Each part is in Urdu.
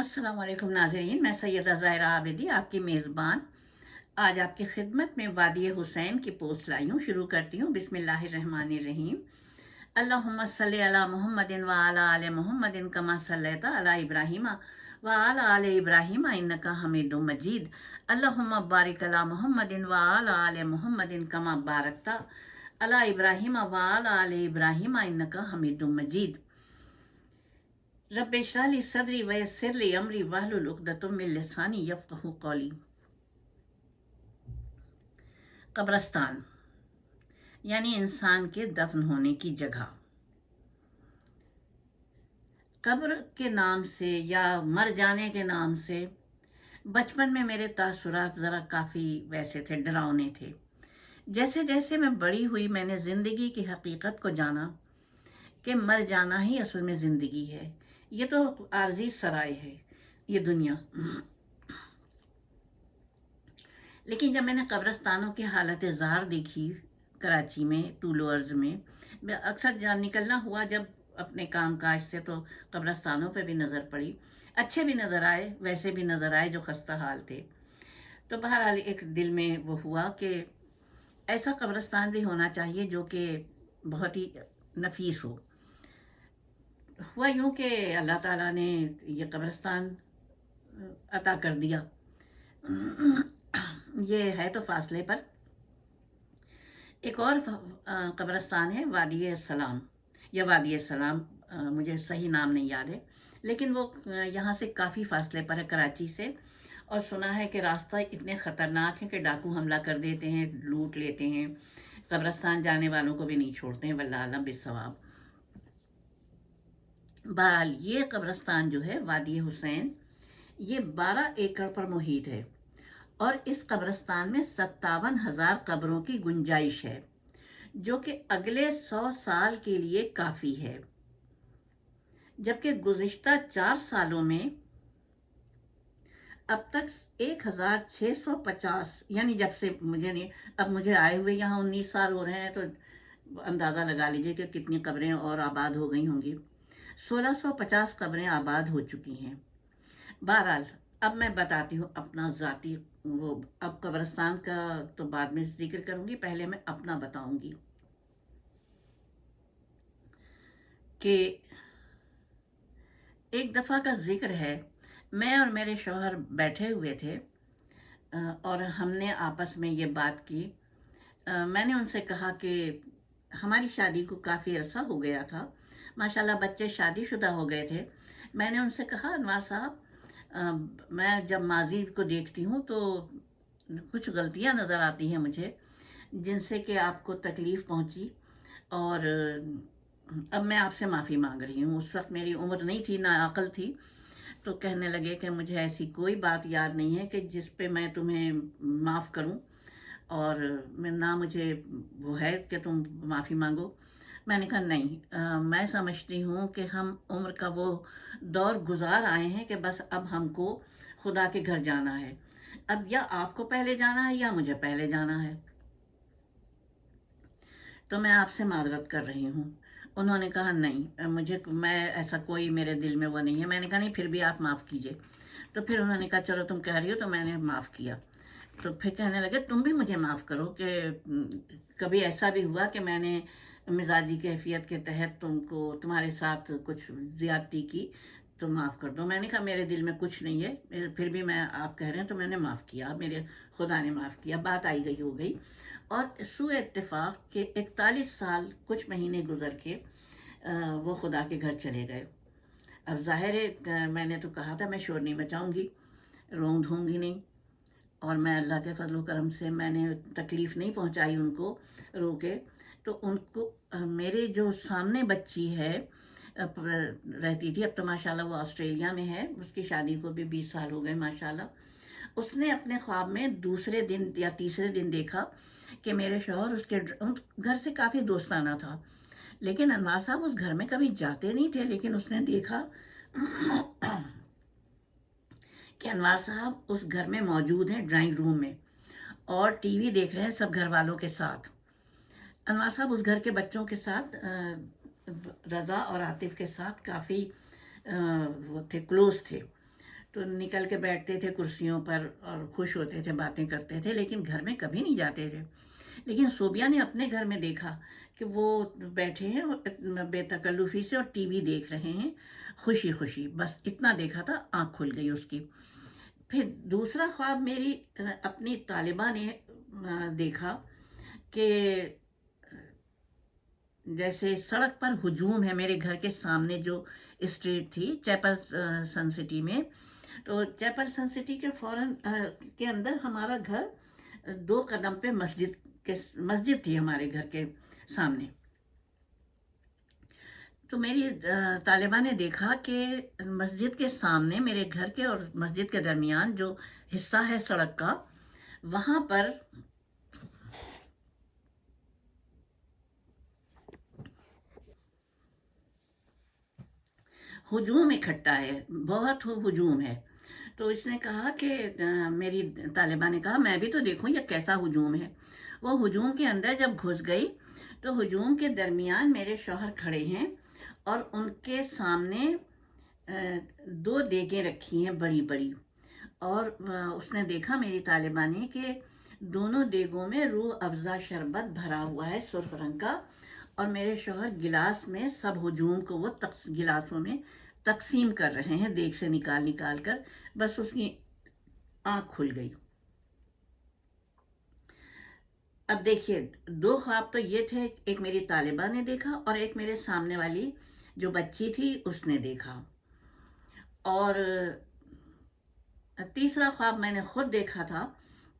السلام علیکم ناظرین، میں سیدہ ظاہرہ عابدی آپ کی میزبان۔ آج آپ کی خدمت میں وادی حسین کی پوسٹ لائی ہوں شروع کرتی ہوں۔ بسم اللہ الرحمن الرحیم۔ اللہم صلی علی محمد و علی آل محمد کما صلیت علی ابراہیم و علی آل ابراہیم، انکا حمید مجید۔ اللہم بارک علی محمد و علی آل محمد کما بارکتا علی ابراہیم و علی آل ابراہیم، انکا حمید مجید۔ رب اشرح لی صدری ویسر لی امری واحلل عقدۃ من لسانی یفقهوا قولی قبرستان یعنی انسان کے دفن ہونے کی جگہ۔ قبر کے نام سے یا مر جانے کے نام سے، بچپن میں میرے تاثرات ذرا کافی ویسے تھے، ڈراؤنے تھے۔ جیسے جیسے میں بڑی ہوئی، میں نے زندگی کی حقیقت کو جانا کہ مر جانا ہی اصل میں زندگی ہے۔ یہ تو عارضی سرائے ہے، یہ دنیا۔ لیکن جب میں نے قبرستانوں کی حالت زار دیکھی، کراچی میں، طول و عرض میں اکثر جان نکلنا ہوا جب اپنے کام کاج سے تو قبرستانوں پہ بھی نظر پڑی۔ اچھے بھی نظر آئے، ویسے بھی نظر آئے جو خستہ حال تھے۔ تو بہرحال ایک دل میں وہ ہوا کہ ایسا قبرستان بھی ہونا چاہیے جو کہ بہت ہی نفیس ہو۔ ہوا یوں کہ اللہ تعالیٰ نے یہ قبرستان عطا کر دیا۔ یہ ہے تو فاصلے پر۔ ایک اور قبرستان ہے، وادی السلام۔ یا وادی السلام مجھے صحیح نام نہیں یاد ہے، لیکن وہ یہاں سے کافی فاصلے پر ہے، کراچی سے۔ اور سنا ہے کہ راستہ اتنے خطرناک ہیں کہ ڈاکو حملہ کر دیتے ہیں، لوٹ لیتے ہیں۔ قبرستان جانے والوں کو بھی نہیں چھوڑتے ہیں واللہ عالم بثواب بہرحال یہ قبرستان جو ہے، وادی حسین، یہ بارہ ایکڑ پر محیط ہے اور اس قبرستان میں ستاون ہزار قبروں کی گنجائش ہے، جو کہ اگلے سو سال کے لیے کافی ہے۔ جبکہ گزشتہ چار سالوں میں اب تک ایک ہزار چھ سو پچاس یعنی جب سے مجھے نہیں اب مجھے آئے ہوئے یہاں انیس سال ہو رہے ہیں تو اندازہ لگا لیجیے کہ کتنی قبریں اور آباد ہو گئی ہوں گی۔ سولہ سو پچاس قبریں آباد ہو چکی ہیں۔ بہرحال، اب میں بتاتی ہوں اپنا ذاتی وہ، اب قبرستان کا تو بعد میں ذکر کروں گی، پہلے میں اپنا بتاؤں گی۔ کہ ایک دفعہ کا ذکر ہے، میں اور میرے شوہر بیٹھے ہوئے تھے، اور ہم نے آپس میں یہ بات کی۔ میں نے ان سے کہا کہ ہماری شادی کو کافی عرصہ ہو گیا تھا ماشاء اللہ بچے شادی شدہ ہو گئے تھے۔ میں نے ان سے کہا، انوار صاحب میں جب ماضی کو دیکھتی ہوں تو کچھ غلطیاں نظر آتی ہیں مجھے، جن سے کہ آپ کو تکلیف پہنچی۔ اور اب میں آپ سے معافی مانگ رہی ہوں۔ اس وقت میری عمر نہیں تھی نہ عقل تھی۔ تو کہنے لگے کہ مجھے ایسی کوئی بات یاد نہیں ہے کہ جس پہ میں تمہیں معاف کروں۔ اور نہ مجھے وہ ہے کہ تم معافی مانگو۔ میں نے کہا نہیں میں سمجھتی ہوں کہ ہم عمر کا وہ دور گزار آئے ہیں کہ بس اب ہم کو خدا کے گھر جانا ہے۔ اب یا آپ کو پہلے جانا ہے یا مجھے پہلے جانا ہے۔ تو میں آپ سے معذرت کر رہی ہوں۔ انہوں نے کہا نہیں مجھے میں ایسا کوئی میرے دل میں وہ نہیں ہے۔ میں نے کہا نہیں، پھر بھی آپ معاف کیجیے۔ تو پھر انہوں نے کہا چلو تم کہہ رہی ہو تو میں نے معاف کیا۔ تو پھر کہنے لگے تم بھی مجھے معاف کرو کہ کبھی ایسا بھی ہوا کہ میں نے مزاجی کیفیت کے تحت تم کو تمہارے ساتھ کچھ زیادتی کی تو معاف کر دو۔ میں نے کہا میرے دل میں کچھ نہیں ہے۔ پھر بھی میں آپ کہہ رہے ہیں تو میں نے معاف کیا۔ میرے خدا نے معاف کیا۔ بات آئی گئی ہو گئی۔ اور سو اتفاق کہ اکتالیس سال کچھ مہینے گزر کے وہ خدا کے گھر چلے گئے۔ اب ظاہر ہے میں نے تو کہا تھا میں شور نہیں مچاؤں گی، رونگ دھوں گی نہیں۔ اور میں اللہ کے فضل و کرم سے میں نے تکلیف نہیں پہنچائی ان کو۔ رو کے تو ان کو میرے جو سامنے بچی ہے رہتی تھی، اب تو ماشاء اللہ وہ آسٹریلیا میں ہے، اس کی شادی کو بھی بیس سال ہو گئے ماشاء اللہ اس نے اپنے خواب میں دوسرے دن یا تیسرے دن دیکھا کہ میرے شوہر اس کے گھر سے کافی دوستانہ تھا۔ لیکن انوار صاحب اس گھر میں کبھی جاتے نہیں تھے، لیکن اس نے دیکھا کہ انوار صاحب اس گھر میں موجود ہیں، ڈرائنگ روم میں، اور ٹی وی دیکھ رہے ہیں سب گھر والوں کے ساتھ۔ انوار صاحب، اس گھر کے بچوں کے ساتھ رضا اور عاطف کے ساتھ کافی وہ تھے، کلوز تھے۔ تو نکل کے بیٹھتے تھے کرسیوں پر اور خوش ہوتے تھے، باتیں کرتے تھے، لیکن گھر میں کبھی نہیں جاتے تھے۔ لیکن صوبیہ نے اپنے گھر میں دیکھا کہ وہ بیٹھے ہیں بے تکلفی سے اور ٹی وی دیکھ رہے ہیں۔ خوشی خوشی، بس اتنا دیکھا تھا، آنکھ کھل گئی اس کی۔ پھر دوسرا خواب میری، اپنی طالبہ نے دیکھا کہ جیسے سڑک پر ہجوم ہے میرے گھر کے سامنے جو اسٹریٹ تھی، چیپل سن سٹی میں۔ تو چیپل، سن سٹی کے فوراً کے اندر ہمارا گھر دو قدم پہ مسجد کے، مسجد تھی ہمارے گھر کے سامنے۔ تو میری طالبہ نے دیکھا کہ مسجد کے سامنے میرے گھر کے اور مسجد کے درمیان جو حصہ ہے سڑک کا، وہاں پر ہجوم اکٹھا ہے، بہت ہجوم ہے۔ تو اس نے کہا کہ میری طالبہ نے کہا، میں بھی تو دیکھوں یہ کیسا ہجوم ہے۔ وہ ہجوم کے اندر جب گھس گئی، تو ہجوم کے درمیان میرے شوہر کھڑے ہیں اور ان کے سامنے دو دیگیں رکھی ہیں بڑی بڑی۔ اور اس نے دیکھا میری طالبہ نے کہ دونوں دیگوں میں روح افزا شربت بھرا ہوا ہے سرخ رنگ کا۔ اور میرے شوہر گلاس میں، سب ہجوم کو، وہ گلاسوں میں تقسیم کر رہے ہیں دیکھ سے نکال نکال کر، بس اس کی آنکھ کھل گئی۔ اب دیکھیے، دو خواب تو یہ تھے، ایک میری طالبہ نے دیکھا اور ایک میرے سامنے والی جو بچی تھی، اس نے دیکھا۔ اور تیسرا خواب میں نے خود دیکھا تھا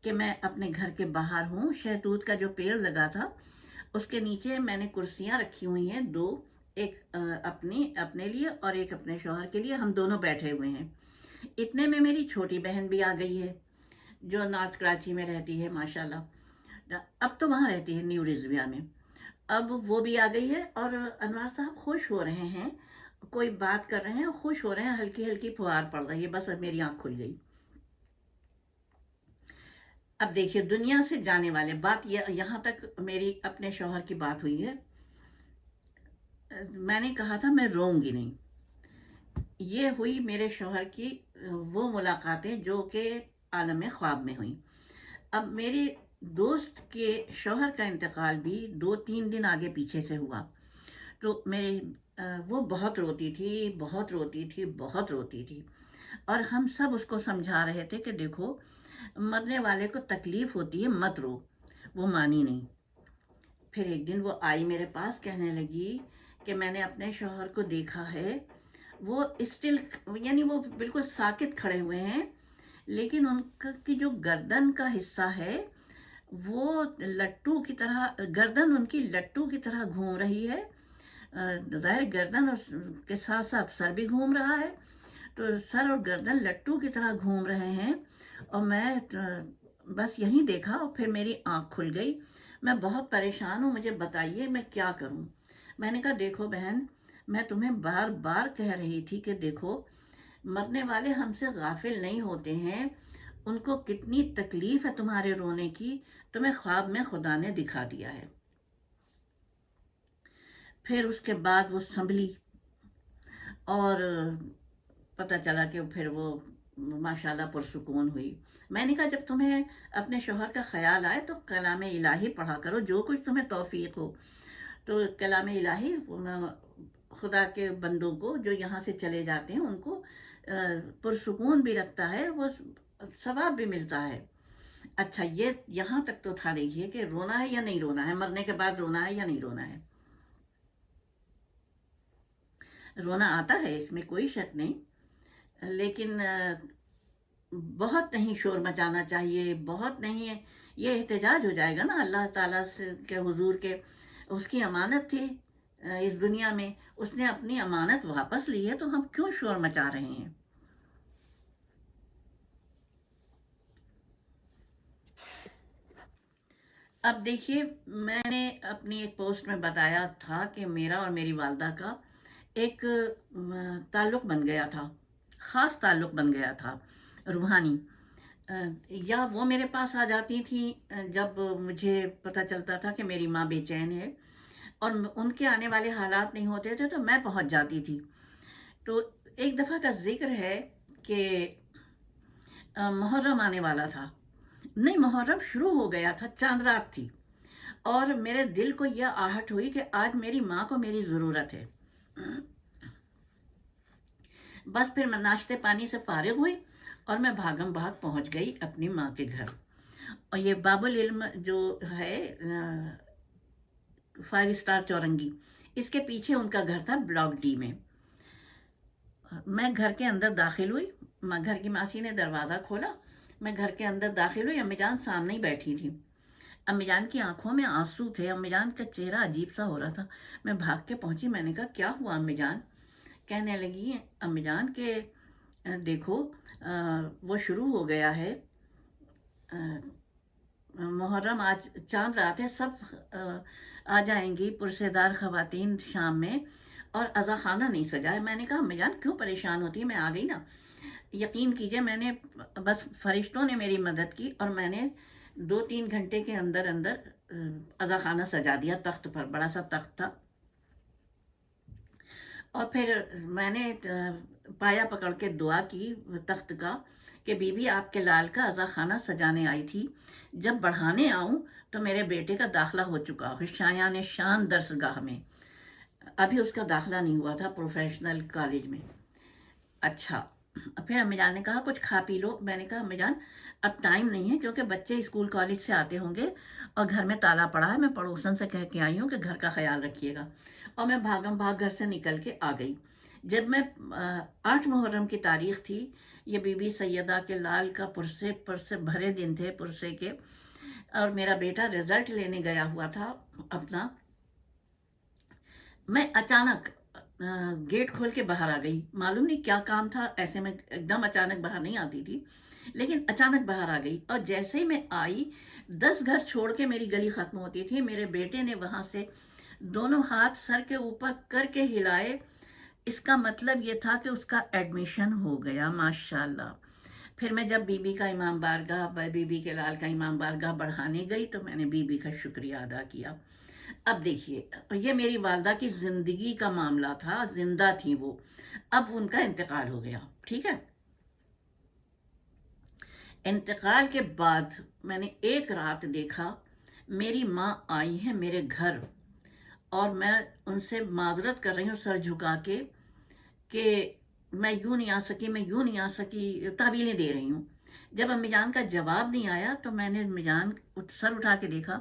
کہ میں اپنے گھر کے باہر ہوں، شہتوت کا جو پیڑ لگا تھا، اس کے نیچے میں نے کرسیاں رکھی ہوئی ہیں، دو ایک اپنی، اپنے لیے اور ایک اپنے شوہر کے لیے ہم دونوں بیٹھے ہوئے ہیں۔ اتنے میں میری چھوٹی بہن بھی آ گئی ہے، جو نارتھ کراچی میں رہتی ہے ماشاء اللہ اب تو وہاں رہتی ہے، نیو رضویہ میں۔ اب وہ بھی آ گئی ہے اور انوار صاحب خوش ہو رہے ہیں۔ کوئی بات کر رہے ہیں، خوش ہو رہے ہیں، ہلکی ہلکی پھوار پڑ رہی ہے، بس اب میری آنکھ کھل گئی۔ اب دیکھیے، دنیا سے جانے والے، بات یہاں تک میری اپنے شوہر کی بات ہوئی ہے۔ میں نے کہا تھا میں روؤں گی نہیں۔ یہ ہوئی میرے شوہر کی وہ ملاقاتیں جو کہ عالم خواب میں ہوئیں۔ اب میری دوست کے شوہر کا انتقال بھی دو تین دن آگے پیچھے سے ہوا۔ تو میرے وہ بہت روتی تھی، بہت روتی تھی، بہت روتی تھی۔ اور ہم سب اس کو سمجھا رہے تھے کہ دیکھو، مرنے والے کو تکلیف ہوتی ہے، مت رو، وہ مانی نہیں۔ پھر ایک دن وہ آئی میرے پاس، کہنے لگی کہ میں نے اپنے شوہر کو دیکھا ہے، وہ اسٹل یعنی وہ بالکل ساکت کھڑے ہوئے ہیں، لیکن ان کی جو گردن کا حصہ ہے، وہ لٹو کی طرح گردن ان کی لٹو کی طرح گھوم رہی ہے۔ ظاہر گردن کے ساتھ ساتھ سر بھی گھوم رہا ہے۔ تو سر اور گردن لٹو کی طرح گھوم رہے ہیں۔ اور میں بس یہیں دیکھا اور پھر میری آنکھ کھل گئی۔ میں بہت پریشان ہوں، مجھے بتائیے میں کیا کروں۔ میں نے کہا، دیکھو بہن، میں تمہیں بار بار کہہ رہی تھی کہ دیکھو، مرنے والے ہم سے غافل نہیں ہوتے ہیں۔ ان کو کتنی تکلیف ہے تمہارے رونے کی۔ تمہیں خواب میں خدا نے دکھا دیا ہے۔ پھر اس کے بعد وہ سنبھلی اور پتہ چلا کہ پھر وہ ماشاء اللہ پرسکون ہوئی۔ میں نے کہا، جب تمہیں اپنے شوہر کا خیال آئے تو کلام الہی پڑھا کرو، جو کچھ تمہیں توفیق ہو۔ تو کلام الہی خدا کے بندوں کو جو یہاں سے چلے جاتے ہیں، ان کو پرسکون بھی رکھتا ہے، وہ ثواب بھی ملتا ہے۔ اچھا یہ یہاں تک تو تھا، دیکھیے کہ رونا ہے یا نہیں رونا ہے؟ مرنے کے بعد رونا ہے یا نہیں رونا ہے؟ رونا آتا ہے، اس میں کوئی شک نہیں۔ لیکن بہت نہیں شور مچانا چاہیے، بہت نہیں، یہ احتجاج ہو جائے گا نا اللہ تعالیٰ سے کے حضور کے اس کی امانت تھی اس دنیا میں۔ اس نے اپنی امانت واپس لی ہے، تو ہم کیوں شور مچا رہے ہیں؟ اب دیکھیے، میں نے اپنی ایک پوسٹ میں بتایا تھا کہ میرا اور میری والدہ کا ایک تعلق بن گیا تھا، خاص تعلق بن گیا تھا، روحانی۔ یا وہ میرے پاس آ جاتی تھیں جب مجھے پتہ چلتا تھا کہ میری ماں بے چین ہے اور ان کے آنے والے حالات نہیں ہوتے تھے تو میں پہنچ جاتی تھی۔ تو ایک دفعہ کا ذکر ہے کہ محرم آنے والا تھا۔ نہیں، محرم شروع ہو گیا تھا، چاند رات تھی۔ اور میرے دل کو یہ آہٹ ہوئی کہ آج میری ماں کو میری ضرورت ہے۔ بس پھر میں ناشتے پانی سے فارغ ہوئی۔ اور میں بھاگم بھاگ پہنچ گئی اپنی ماں کے گھر۔ اور یہ باب العلم جو ہے فائیو اسٹار چورنگی، اس کے پیچھے ان کا گھر تھا بلاک ڈی میں۔ میں گھر کے اندر داخل ہوئی گھر کی ماسی نے دروازہ کھولا، میں گھر کے اندر داخل ہوئی، امی جان سامنے ہی بیٹھی تھی امی جان کی آنکھوں میں آنسو تھے، امی جان کا چہرہ عجیب سا ہو رہا تھا۔ میں بھاگ کے پہنچی، میں نے کہا، کیا ہوا امی جان؟ کہنے لگی امی جان کہ دیکھو وہ شروع ہو گیا ہے۔ محرم آج چاند رات ہے، سب، آ جائیں گی پرسے دار خواتین شام میں اور ازا خانہ نہیں سجائے میں نے کہا امی جان کیوں پریشان ہوتی میں آ گئی نا۔ یقین کیجیے، میں نے بس فرشتوں نے میری مدد کی اور میں نے دو تین گھنٹے کے اندر اندر ازا خانہ سجا دیا، تخت پر، بڑا سا تخت تھا۔ اور پھر میں نے پایا پکڑ کے دعا کی تخت کا کہ بی بی آپ کے لال کا ازا خانہ سجانے آئی تھی۔ جب بڑھانے آؤں تو میرے بیٹے کا داخلہ ہو چکا شایان شان درس گاہ میں۔ ابھی اس کا داخلہ نہیں ہوا تھا پروفیشنل کالج میں۔ اچھا پھر امی جان نے کہا، کچھ کھا پی لو۔ میں نے کہا، امی جان اب ٹائم نہیں ہے کیونکہ بچے اسکول کالج سے آتے ہوں گے اور گھر میں تالا پڑا ہے، میں پڑوسن سے کہہ کے آئی ہوں کہ گھر کا خیال رکھیے گا۔ اور میں بھاگم بھاگ گھر سے نکل کے آ گئی۔ جب میں آٹھ محرم کی تاریخ تھی، یہ بی بی سیدہ کے لال کا پرسے پرسے بھرے دن تھے، پرسے کے۔ اور میرا بیٹا رزلٹ لینے گیا ہوا تھا اپنا۔ میں اچانک گیٹ کھول کے باہر آ گئی۔ معلوم نہیں کیا کام تھا، ایسے میں ایک دم اچانک باہر نہیں آتی تھی۔ لیکن اچانک باہر آ گئی اور جیسے ہی میں آئی، دس گھر چھوڑ کے میری گلی ختم ہوتی تھی۔ میرے بیٹے نے وہاں سے دونوں ہاتھ سر کے اوپر کر کے ہلائے۔ اس کا مطلب یہ تھا کہ اس کا ایڈمیشن ہو گیا ماشاء اللہ پھر میں جب بی بی کا امام بارگاہ بی بی کے لال کا امام بارگاہ بڑھانے گئی تو میں نے بی بی کا شکریہ ادا کیا۔ اب دیکھیے، یہ میری والدہ کی زندگی کا معاملہ تھا، زندہ تھی وہ۔ اب ان کا انتقال ہو گیا، ٹھیک ہے؟ انتقال کے بعد میں نے ایک رات دیکھا، میری ماں آئی ہے میرے گھر اور میں ان سے معذرت کر رہی ہوں سر جھکا کے کہ میں یوں نہیں آ سکی، میں یوں نہیں آ سکی تعبیلیں دے رہی ہوں۔ جب امی جان کا جواب نہیں آیا تو میں نے امی جان سر اٹھا کے دیکھا۔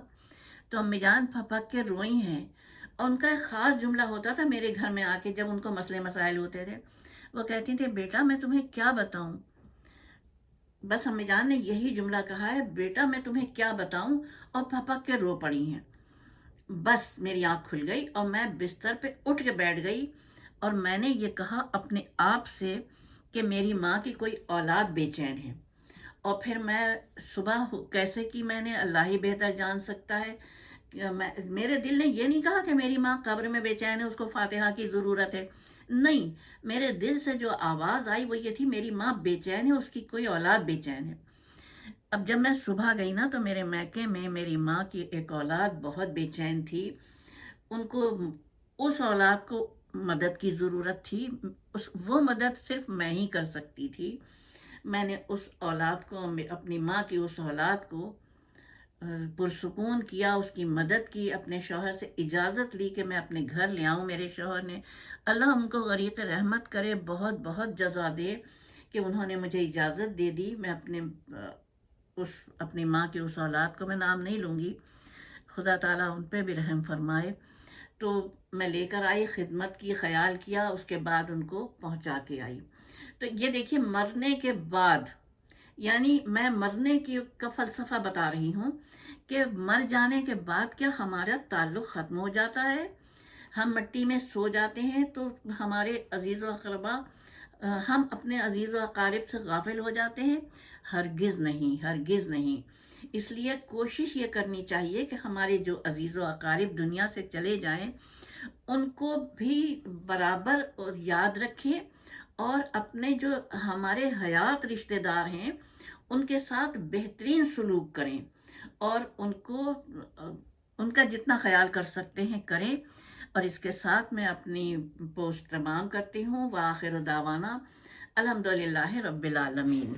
تو امی جان پھپک کے روئی ہیں۔ اور ان کا ایک خاص جملہ ہوتا تھا میرے گھر میں آ کے جب ان کو مسئلے مسائل ہوتے تھے۔ وہ کہتی تھے بیٹا، میں تمہیں کیا بتاؤں؟ بس امی جان نے یہی جملہ کہا ہے، بیٹا میں تمہیں کیا بتاؤں؟ اور پھپک کے رو پڑی ہیں۔ بس میری آنکھ کھل گئی اور میں بستر پہ اٹھ کے بیٹھ گئی۔ اور میں نے یہ کہا اپنے آپ سے کہ میری ماں کی کوئی اولاد بے چین ہے۔ اور پھر میں صبح کیسے کی میں نے اللہ ہی بہتر جان سکتا ہے۔ میرے دل نے یہ نہیں کہا کہ میری ماں قبر میں بے چین ہے، اس کو فاتحہ کی ضرورت ہے۔ نہیں، میرے دل سے جو آواز آئی وہ یہ تھی، میری ماں بے چین ہے، اس کی کوئی اولاد بے چین ہے۔ اب جب میں صبح گئی نا تو میرے میکے میں میری ماں کی ایک اولاد بہت بے چین تھی۔ ان کو اس اولاد کو مدد کی ضرورت تھی، اس، وہ مدد صرف میں ہی کر سکتی تھی۔ میں نے اس اولاد کو، اپنی ماں کی اس اولاد کو پرسکون کیا، اس کی مدد کی، اپنے شوہر سے اجازت لی کہ میں اپنے گھر لے آؤں میرے شوہر نے۔ اللہ ان کو غریق رحمت کرے، بہت بہت جزا دے کہ انہوں نے مجھے اجازت دے دی۔ میں اپنے، اس، اپنی ماں کی اس اولاد کو میں نام نہیں لوں گی۔ خدا تعالیٰ ان پہ بھی رحم فرمائے۔ تو میں لے کر آئی، خدمت کی، خیال کیا، اس کے بعد ان کو پہنچا کے آئی۔ تو یہ دیکھیے، مرنے کے بعد یعنی میں مرنے کی کا فلسفہ بتا رہی ہوں کہ مر جانے کے بعد کیا ہمارا تعلق ختم ہو جاتا ہے؟ ہم مٹی میں سو جاتے ہیں تو ہمارے عزیز و اقربا، ہم اپنے عزیز و اقارب سے غافل ہو جاتے ہیں؟ ہرگز نہیں ہرگز نہیں۔ اس لیے کوشش یہ کرنی چاہیے کہ ہمارے جو عزیز و اقارب دنیا سے چلے جائیں، ان کو بھی برابر یاد رکھیں اور اپنے جو ہمارے حیات رشتہ دار ہیں ان کے ساتھ بہترین سلوک کریں اور ان کو، ان کا جتنا خیال کر سکتے ہیں کریں اور اس کے ساتھ میں اپنی پوسٹ تمام کرتی ہوں۔ واخر دعوانا الحمد للہ رب العالمین۔